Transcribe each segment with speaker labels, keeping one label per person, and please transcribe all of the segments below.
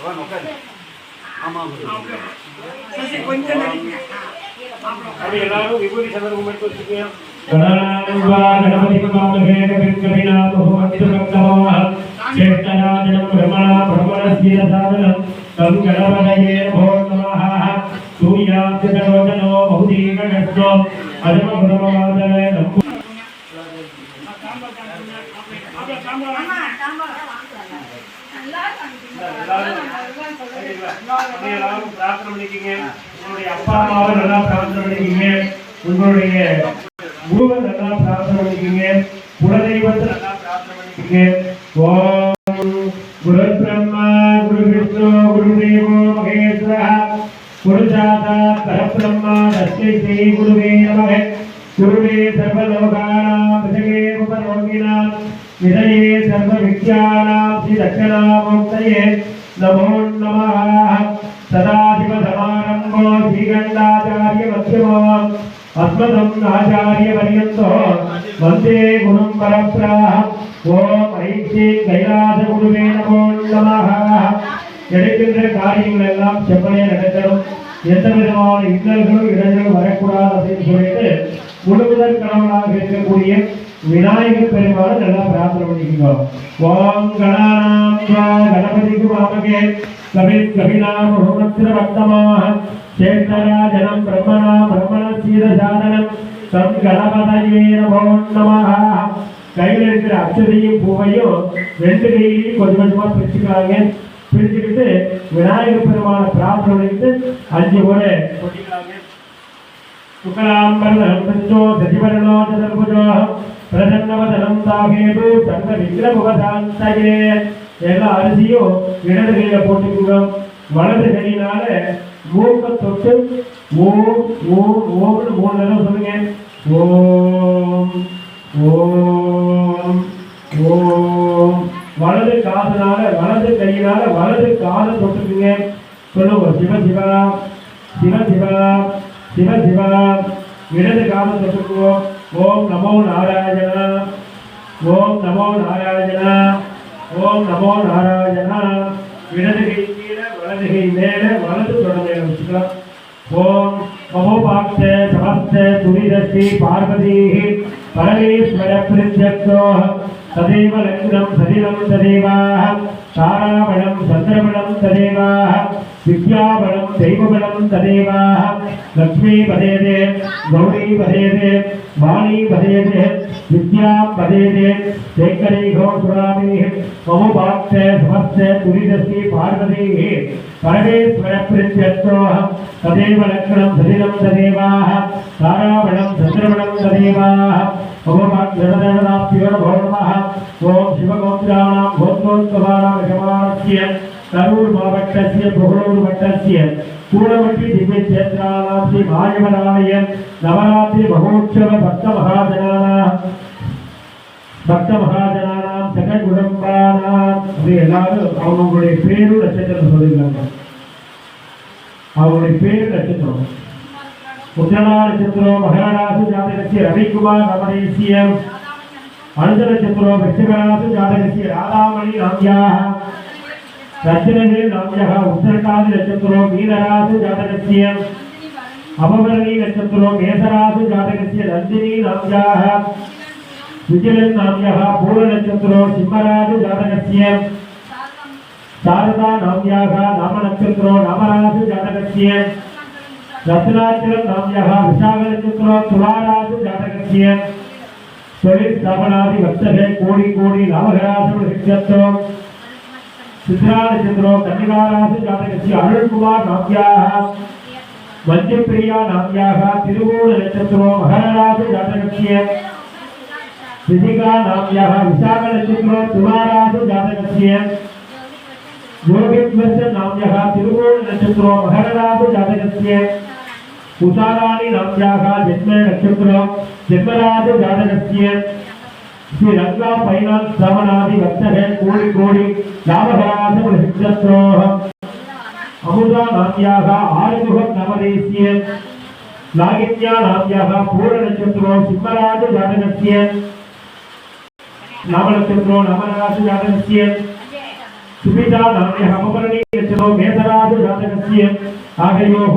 Speaker 1: गणपति चेष्टराजनं भ्रमणा भ्रमणस्य साधनं तं गणपतये भो नमः सूर्याब्दरोचनो बहुदीर्घगस्तो अजमभ्रमवादने नमः
Speaker 2: ताम्बा ताम्बा
Speaker 3: ताम्बा ताम्बा எல்லாரும் பிரார்த்தனை உங்களுடைய அப்பா அம்மாவை நல்லா பிரார்த்தனை பண்ணிக்கங்க உங்களுடைய குருவை நல்லா பிரார்த்தனை குலதெய்வத்தை நல்லா பிரார்த்தனை ஓம் குரு பிரம்மா குரு விஷ்ணு குரு தேவோ மகேஸ்வரः குரு பரபிரம்மா தஸ்மை ஸ்ரீ குருவே நமக. गुरुवे सर्वलोकानां पृथगे उपरोगिणां निधये सर्वविद्यानां श्रीदक्षिणामूर्तये नमो नमः सदाशिवसमारम्भो श्रीगण्डाचार्यमध्यमो अस्मदम् आचार्यपर्यन्तो वन्दे गुरुं परप्राः ॐ ऐक्षी कैलासगुरुवे नमो नमः எடுக்கின்ற காரியங்கள் எல்லாம் செவ்வனே நடக்கணும் எந்த விதமான இன்னல்களும் இடங்களும் வரக்கூடாது அப்படின்னு சொல்லிட்டு முழுமுதல் கடவுளாக இருக்கக்கூடிய விநாயகர் பெருமாளை நல்லா பிரார்த்தனை பண்ணிக்கோங்க. ஓம் கணானாம் கணபதிக்கு மாமகே கவித் கவினாம் ஹோமத்திர வர்த்தமாக சேத்தராஜனம் பிரம்மணா பிரம்மண சீதசாதனம் தம் கணபதையே நமோ நமः கையில் இருக்கிற பூவையும் ரெண்டு கையிலையும் கொஞ்சம் பிரிச்சுக்கிறாங்க பிரிச்சுக்கிட்டு விநாயகர் பெருமான பிரார்த்தனை அஞ்சு முறை கொட்டிக்கிறாங்க சுக்கலாம்பரம் சஞ்சோ சசிவரணோ சதுர்புஜோ பிரசன்னவதனம் தாகேது சர்வ எல்லா அரிசியும் இடது கையில போட்டுக்குங்க வலது கையினால மூக்க தொட்டு ஓம் ஓம் ஓம்னு மூணு தடவை சொல்லுங்க ஓம் ஓம் ஓம் வலது காதுனால வலது கையினால வலது காதை தொட்டுக்குங்க சொல்லுங்க சிவ சிவா சிவ சிவா சிவ சிவா இடது காதை தொட்டுக்குவோம் ஓம் நமோ நாராயணா ஓம் நமோ நாராயணா ஓம் நமோ நாராயணா இடது கை கீழே வலது கை மேலே வலது தொடர்ந்து வச்சுக்கலாம் ஓம் மமோபாக்ஷ சமஸ்த துரிதஸ்ரீ பார்வதி பரமேஸ்வர பிரத்யக்ஷோ ததேவ லக்னம் சதிலம் ததேவாः తాళాబలం చంద్రబలం తదేవా విద్యాబలం దైవబలం తదేవా లక్ష్మీ పదేదే గౌరీ పదేదే వాణీ పదేదే విద్యా పదేదే శేఖరీ ఘోషురామి మమ పాక్షే సమస్య తురిదశి పార్వతీ పరమేశ్వర ప్రత్యర్థోహం తదేవ లక్షణం సదిలం తదేవా తారాబలం చంద్రబలం తదేవా नमो नमः ॐ शिवगोत्राणां गोत्रोत्सवानां यजमानस्य करूर्मावट्टस्य बहुरूर्भट्टस्य पूर्णमट्टि दिव्यक्षेत्राणां श्री मायवरालय नवरात्रि महोत्सव भक्तमहाजनानां பக்த மகாஜனானாம் சக குடும்பானாம் அப்படி எல்லாரும் அவங்களுடைய பேரும் நட்சத்திரம் சொல்லிருக்காங்க அவருடைய பேர் நட்சத்திரம் उत्तराखंड क्षेत्र महिला राशि जातक के रवि कुमार हमारे सीएम। अंजलि क्षेत्र वृश्चिक राशि जातक के राधामणि रम्या। रचनेंद्र रम्या उत्तराखंड क्षेत्र मीन राशि जातक सीएम अपवर्णी क्षेत्र मेष राशि जातक के रंजनी रम्या। विजयन रम्या पूर्ण क्षेत्र सिंह राशि जातक सीएम शारदा नाम्या नाम नक्षत्र नाम राशि जातक सीएम रत्नाचल नाम्यः विशाखनक्षत्रो तुलारासु जातकस्य त्वरिस्थापनादि वक्तव्ये कोटि कोटि नामघरासुक्षत्रो चित्रानक्षत्रो कन्निकारासु जातकस्य अरुणकुमार नाम्याः वन्द्यप्रिया नाम्याः तिरुमूलनक्षत्रो महरासु जातकस्य ऋषिका नाम्याः विशाखनक्षत्रो तुलारासु जातकस्य योगेश्वरस्य नाम्यः तिरुमूलनक्षत्रो महरासु जातकस्य ఉషారాణి నవ్యాహ జన్మ నక్షత్రం జన్మరాజు జాతకస్య శ్రీ రంగా ఫైనాన్స్ శ్రవణాది వర్తహే కోడి కోడి లాభరాజు నక్షత్రోహం అమృతా నామ్యాహ ఆరుముఖం నవదేశ్య నాగిన్యా నామ్యాహ పూర్ణ నక్షత్రో సింహరాజు జాతకస్య నవనక్షత్రో నవరాజు జాతకస్య సుమితా నామ్యహ అపవర్ణీ నక్షత్రో మేధరాజు జాతకస్య ఆగయోహ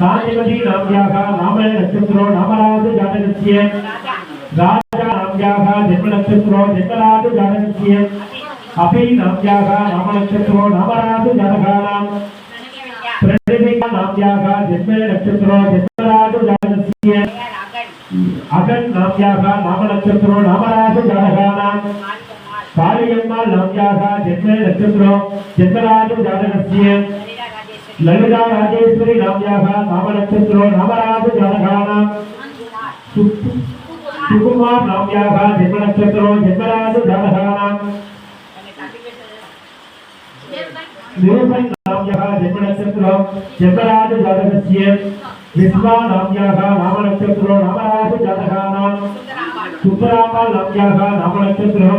Speaker 3: कान्तिमती नाम्याः नामने नक्षत्रो नामराजु जातकस्य राजा नाम्याः जन्मनक्षत्रो जन्मराजु जातकस्य अपि नाम्याः नामनक्षत्रो नामराजु जातकानां प्रणिमिका नाम्याः जन्मनक्षत्रो जन्मराजु जातकस्य अगन् नाम्याः नामनक्षत्रो नामराजु जातकानां कालियम्मा नाम्याः जन्मनक्षत्रो जन्मराजु जातकस्य లలితా రాజేశ్వరి నామ్యాహ నామనక్షత్రో నామరాజ జనకాన. సుకుమార్ నామ్యాహ జన్మనక్షత్రో జన్మరాజ జనకాన. నిరూపణ నామ్యాహ జన్మనక్షత్రో జన్మరాజ జాతకస్య విశ్వా నామ్యాహ నామనక్షత్రో నామరాజ జాతకాన సుందరామ నామ్యాహ నామనక్షత్రో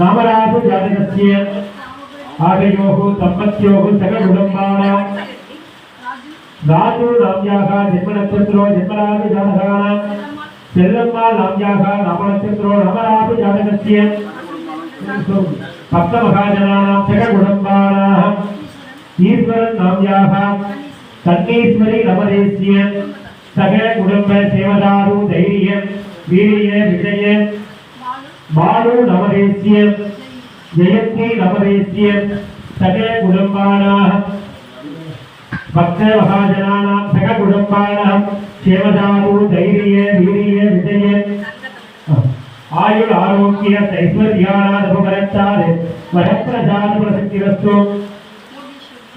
Speaker 3: నామరాజ జాతకస్య ராஜு ராம்யாக ஜென்ம நட்சத்திரோ ஜென்மராபி ஜாதகானாம் செல்லம்மா ராம்யாக நம நட்சத்திரோ நமராபி ஜாதகசிய பப்த மகாஜனானாம் ஜெககுடம்பானாம். ஈஸ்வரன் ராம்யாக தன்னீஸ்வரி நமதேசிய சக குடும்ப சேவதாரு தைரிய வீரிய விஜய. பாலு நமதேசிய ஜெயந்தி நமதேசிய சக குடும்பானாம். భక్తవహాజనానాం సహ కుటుంబానాం సేవదాను ధైర్యే వీర్యే విజయే. ఆయుర్ ఆరోగ్య ఐశ్వర్యానాథుపరత్తాద్ వరప్రజాత ప్రసిద్ధిరస్తు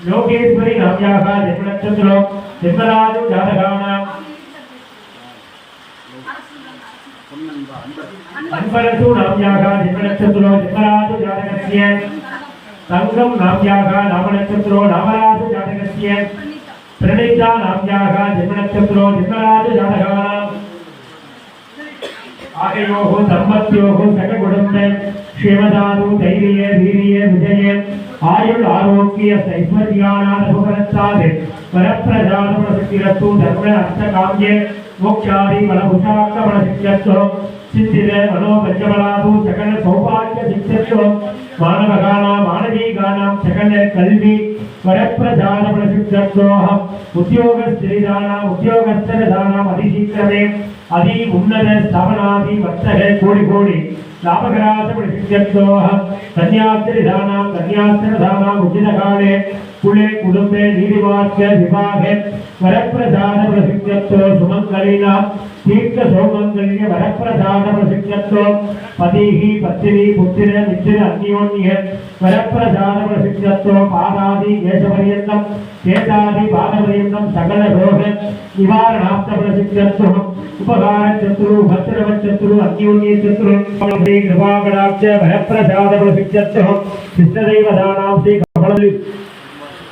Speaker 3: లోకేశ్వరి నామ్యాహ జన్మనక్షత్రలో జన్మరాజు జాతకానాం. అంబరసు నామ్యాహ జన్మనక్షత్రలో జన్మరాజు జాతకస్య. तंग्रम नाम्यागा नामनक्षत्रो नामराज जातकस्य प्रणिता नाम्यागा जन्मनक्षत्रो जन्मराज जातकानाम् आयो हो धर्मत्यो हो सकगुणते श्रीमदानु दैवीये धीरीये विजये आयु आरोग्य सैश्वर्यानां सुखरत्ता दे परप्रजानु प्रसिद्धिरतु धर्मे अष्टकाम्ये మోక్షాది మన హుషాంగ మన శిక్షత్వం సిద్ధిరే మనోపంచబలాభూ సకల సౌభాగ్య శిక్షత్వం మానవగాన మానవీగాన సకల కల్వి వరప్రధాన ప్రసిద్ధోహం ఉద్యోగ స్త్రీదాన ఉద్యోగస్థర దానం అధిశీక్రమే అధి ఉన్నత స్థాపనాది వర్తరే కోడి కోడి లాభకరాత ప్రసిద్ధోహం కన్యాస్త్రి దానం కన్యాస్త్ర ఉచిత కాళే कुले कुटुम्बे नीतिवाक्य विभागे वरप्रसाद प्रसिद्ध्यर्थो सुमङ्गलिना तीर्थ सौमङ्गल्य वरप्रसाद प्रसिद्ध्यर्थो पतिः पत्नी पुत्र मित्र अन्योन्य वरप्रसाद प्रसिद्ध्यर्थो पादादि केशपर्यन्तं केशादि पादपर्यन्तं सकल रोग निवारणार्थ प्रसिद्ध्यर्थो उपकार चतुरु भद्रव चतुरु अन्योन्य चतुरु श्री कृपाकटाक्ष भयप्रसाद प्रसिद्ध्यर्थो कृष्णदैवदानां श्री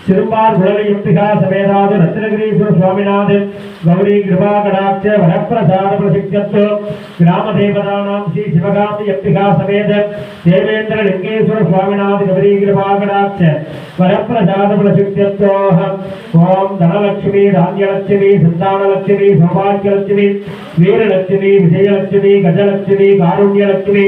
Speaker 3: திருமால் குழலியுக்திகா சமேதாது ரத்னகிரீஸ்வர சுவாமிநாதன் கௌரி கிருபா கடாட்ச வரப்பிரசாத பிரசித்தத்து கிராம தேவதானாம் ஸ்ரீ சிவகாந்தி யுக்திகா சமேத தேவேந்திர லிங்கேஸ்வர சுவாமிநாத கௌரி கிருபா கடாட்ச வரப்பிரசாத பிரசித்தத்தோஹம் ஓம் தனலட்சுமி ராஜ்யலட்சுமி சந்தானலட்சுமி சௌபாகியலட்சுமி வீரலட்சுமி விஜயலட்சுமி கஜலட்சுமி காருண்யலட்சுமி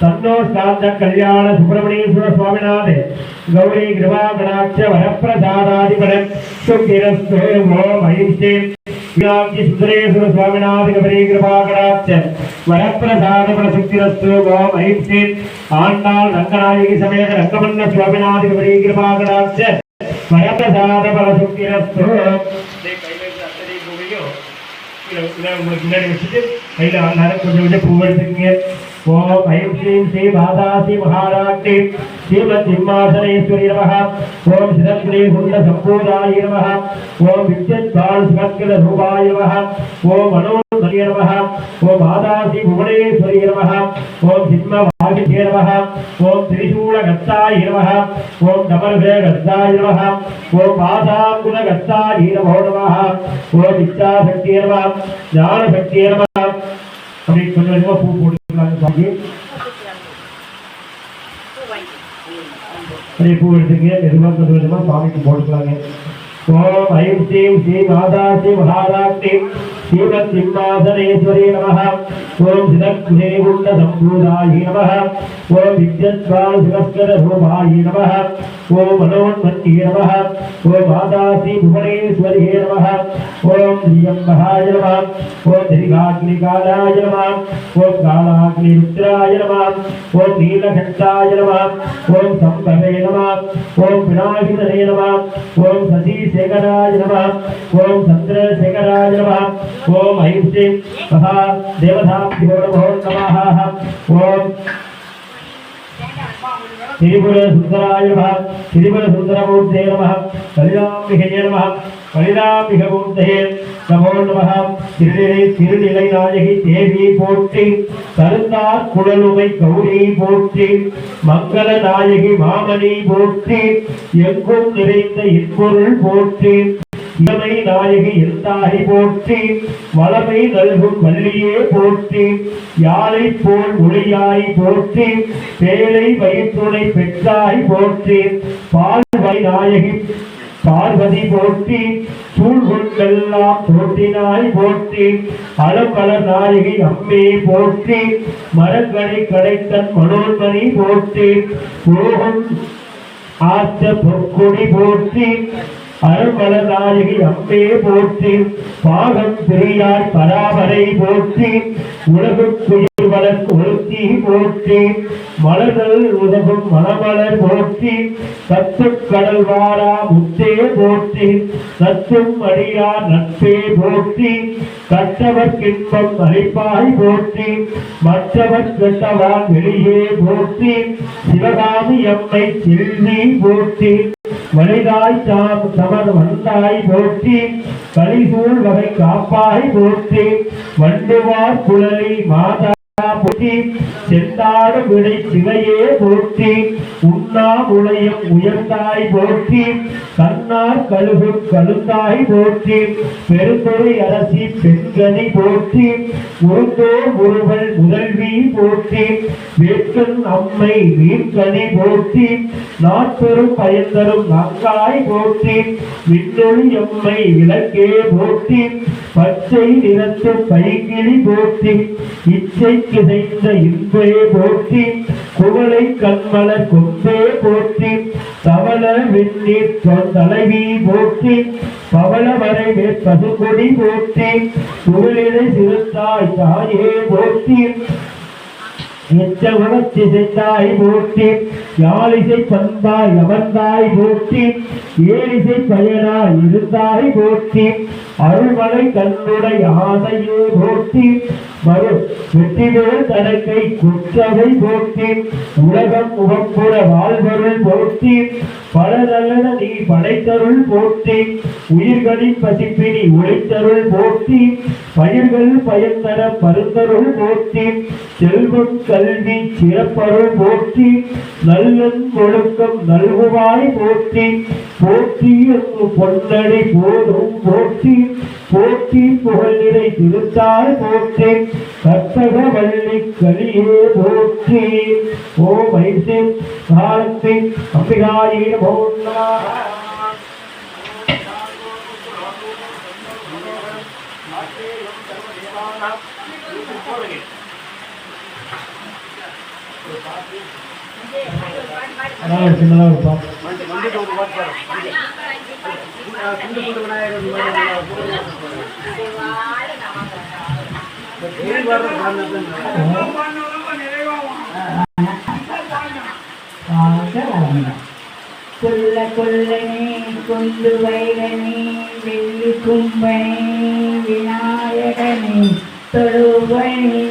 Speaker 3: സന്തോഷാന്ത കല്യാണ സുബ്രഹ്മണ്യേശ്വര സ്വാമിനാഥ് ഗൗരി കൃപാകടാക്ഷ വരപ്രസാദാധിപരം സുന്ദരേശ്വര സ്വാമിനാഥ് ഗൗരി കൃപാകടാക്ഷ വരപ്രസാദപര ശുക്തിരസ്തു ഓം ഐം ശ്രീം ആണ്ടാൾ രംഗനായകി സമേത രംഗമന്ന സ്വാമിനാഥ് ഗൗരി കൃപാകടാക്ഷ വരപ്രസാദപര ശുക്തിരസ്തു முன்னாடி வச்சுட்டு கையில் கொஞ்சம் கொஞ்சம் பூவெடுத்துங்க ఓం ఐం శ్రీం శ్రీ మాతాశ్రీ మహారాజ్ఞి శ్రీమద్సింహాసనేశ్వరి నమ. ఓం శిరశ్రీ హుండ సంపూర్ణాయ నమ. ఓం విద్యుద్వాన్ శివస్కృత రూపాయ నమ. ఓం మనోన్మయ నమ. ఓం మాతాశ్రీ భువనేశ్వరి నమ. ఓం సింహవాగిధ్యే నమ. ఓం త్రిశూలగత్తాయ నమ. ఓం కమలభయగత్తాయ నమ. ఓం పాదాంగులగత్తాయ నమో నమ. ఓం ఇచ్చాశక్తి నమ. జ్ఞానశక్తి నమ. அப்படி கொஞ்சம் கொஞ்சமாக அப்படியே பூ எடுத்துக்க மெதுவா கொஞ்சம் கொஞ்சமா சுவாமிக்கு போட்டுக்கலாங்க ஓம் ஐம் ஸ்ரீம் ஸ்ரீ மாதா ஸ்ரீ மகாராஷ்டி ஸ்ரீமத் சிம்மாசனேஸ்வரி நம ஓம் சிதகுணேகுண்ட சம்பூதாயி நம ஓம் வித்யத்வால் சிவஸ்கர ரூபாயி நம ओम हनुमन्मन्ये नमः ओम मातासी भुवनेश्वर्ये नमः, ओम श्रियं नमः ओम दीर्घाग्निकालाय नमः ओम कालाग्निरुद्राय नमः ओम नीलघट्टाय नमः, ओम संभवे नमः, ओम विनाशितने नमः, ओम सतीशेखराय नमः, ओम चन्द्रशेखराय नमः, ओम ऐं श्रीं नमो नमः, ओम திரிபுர சுந்தராய நம திரிபுர சுந்தரமூர்த்தே நம கலிதாம்பிகையே நம கலிதாம்பிகமூர்த்தே நமோ நம திருநிலை திருநிலை நாயகி தேவி போற்றி தருந்தார் குழலுமை கௌரி போற்றி மங்கள நாயகி மாமணி போற்றி எங்கும் நிறைந்த இப்பொருள் போற்றி இளமை நாயகி எந்தாகி போற்றி வளமை நல்கும் வள்ளியே போற்றி யாழை போல் ஒளியாய் போற்றி பேழை வயிற்றுனை பெற்றாய் போற்றி பால்வை நாயகி பார்வதி போற்றி சூழ்கொண்டெல்லாம் தோன்றினாய் போற்றி அளப்பல நாயகி அம்மே போற்றி மரங்களை கடைத்த மனோன்மணி போற்றி போகும் ஆத்த பொற்கொடி போற்றி அருமலநாயகி அம்பே போற்றி பாகம் பெரியார் பராபரை போற்றி உலகுக்கு மலர் கொளுத்தி போற்றி மலர்கள் உதவும் மணமலர் போற்றி சத்து கடல் வாரா முத்தே போற்றி சத்தும் அடியா நட்பே போற்றி கற்றவர் கின்பம் அளிப்பாய் போற்றி மற்றவர் கெட்டவான் வெளியே போற்றி சிவகாமி அம்மை செல்வி போற்றி. மனிதாய் தாம் சமர் வந்தாய் போற்றி கலிசூழ் வகை காப்பாய் போற்றி வண்டுவார் குழலி மாதா போற்றி செந்தாடு விடை சிவையே போற்றி உண்ணா முளையம் உயர்ந்தாய் போற்றி கண்ணார் கழுகு கழுந்தாய் போற்றி பெருந்தொரை அரசி பெண்கனி போற்றி முருந்தோர் முருகல் முதல்வி போற்றி வேட்கன் அம்மை வீர்கனி போற்றி நாற்பெரும் பயன் தரும் நங்காய் போற்றி விண்ணொழி அம்மை விளக்கே போற்றி பச்சை நிறத்து பைங்கிளி போற்றி இச்சை கிதைந்த இன்பே போற்றி குவளை கண்மலர் கொம்பே போற்றி தவள வெந்நீர் தலைவி போற்றி பவள வரை மேற்பசுகொடி போற்றி புகழினை சிறுத்தாய் தாயே போற்றி எச்சவனத்திசைத்தாய் போற்றி யாழிசை பண்பாய் அமர்ந்தாய் போற்றி ஏழிசை பயனாய் இருந்தாய் போற்றி அருள்மலை கண்ணுடை ஆசையே போற்றி மறு வெற்றிவேல் தனக்கை குற்றவை போற்றி உலகம் முகப்புற வாழ்வருள் போற்றி பல நல்லன நீ படைத்தருள் போற்றி உயிர்களின் பசிப்பினி ஒளித்தருள் போற்றி பயிர்கள் பயன்தர பருந்தருள் போற்றி செல்வம் கல்வி சிறப்பருள் போற்றி நல்லன் ஒழுக்கம் நல்குவாய் போற்றி போட்டி பொன்னடி போதும் போற்றி போற்றி புகழினை திருத்தாய் போற்றி கற்பக வள்ளி கலியே போற்றி ஓம் ஐசி காலத்தி அம்பிகாயே Thank you. அதான் ஒரு சின்னதாக ஒரு பாட்டு.
Speaker 4: கொல்ல கொல்லனே கொண்டு வைரனே வெள்ளி கும்பனே விநாயகனே தொழுவனே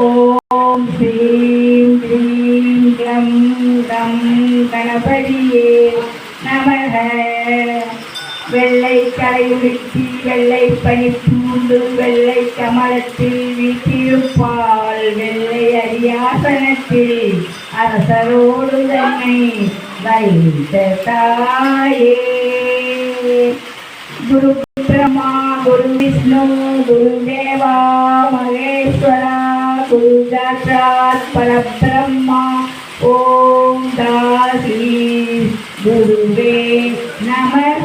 Speaker 4: ஓம் ஸ்ரீம் கணபதியே நமக. வெள்ளை கலையுடுத்தி வெள்ளை பனி பூண்டு வெள்ளை கமலத்தில் வீட்டிருப்பாள் வெள்ளை அரியாசனத்தில் அரசரோடு தன்னை வைத்த தாயே. குரு பிரமா குரு விஷ்ணு குரு தேவா மகேஸ்வரா குரு சாட்சாத் பரபிரம்மா ஓம் தாசி குருவே நமக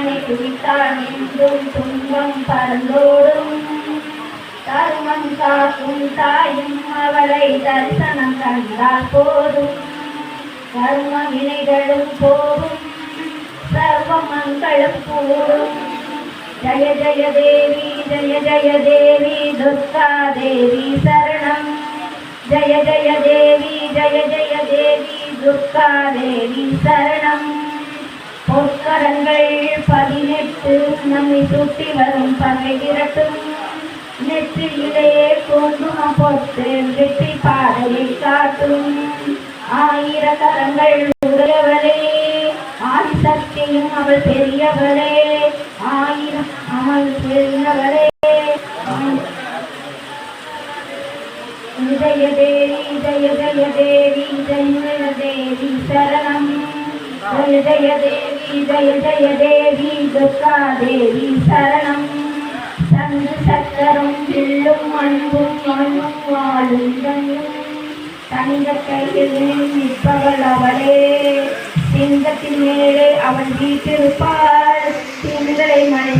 Speaker 4: அம்மனை குறித்தான் என்றும் துன்பம் பறந்தோடும் தருமம் காக்கும் தாயும் அவளை தரிசனம் கண்டால் போதும். கர்ம வினைகளும் போகும் சர்வ மங்களும் கூடும் ஜய ஜய தேவி ஜய ஜய தேவி துர்கா தேவி சரணம். ஜய ஜய தேவி ஜய ஜய தேவி துர்கா தேவி சரணம். பொற்கரங்கள் பதினெட்டு நம்மை சுட்டி வரும் பகை இரட்டும். நெற்றியிலே குங்குமம் போட்டு வெற்றி பாதையை காட்டும். ஆயிரக்கரங்கள் உடையவளே ஆதிசக்தியும் அவள் பெரியவளே ஆயிரம் அவள் பெரியவளே இதய தேவி இதய தேவி இதய தேவி சரணம். இதய தேவி ஜய ஜய தேவி துர்கா தேவி சரணம். தந்து சக்கரம் வில்லும் அன்பும் மண்ணும் வாழும் தன்னும் தனிந்த கையில் நிற்பவள் அவளே. சிங்கத்தின் மேலே அவள் வீட்டிருப்பாள். திங்களை மலை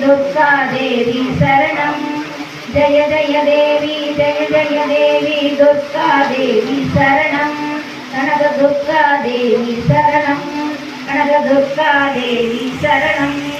Speaker 4: దుర్గాదేవి శరణం. జయ జయ దేవి జయ జయ దేవి దుర్గాదేవి శరణం. కనక దుర్గాదేవి శరణం. కనక దుర్గాదేవి శరణం.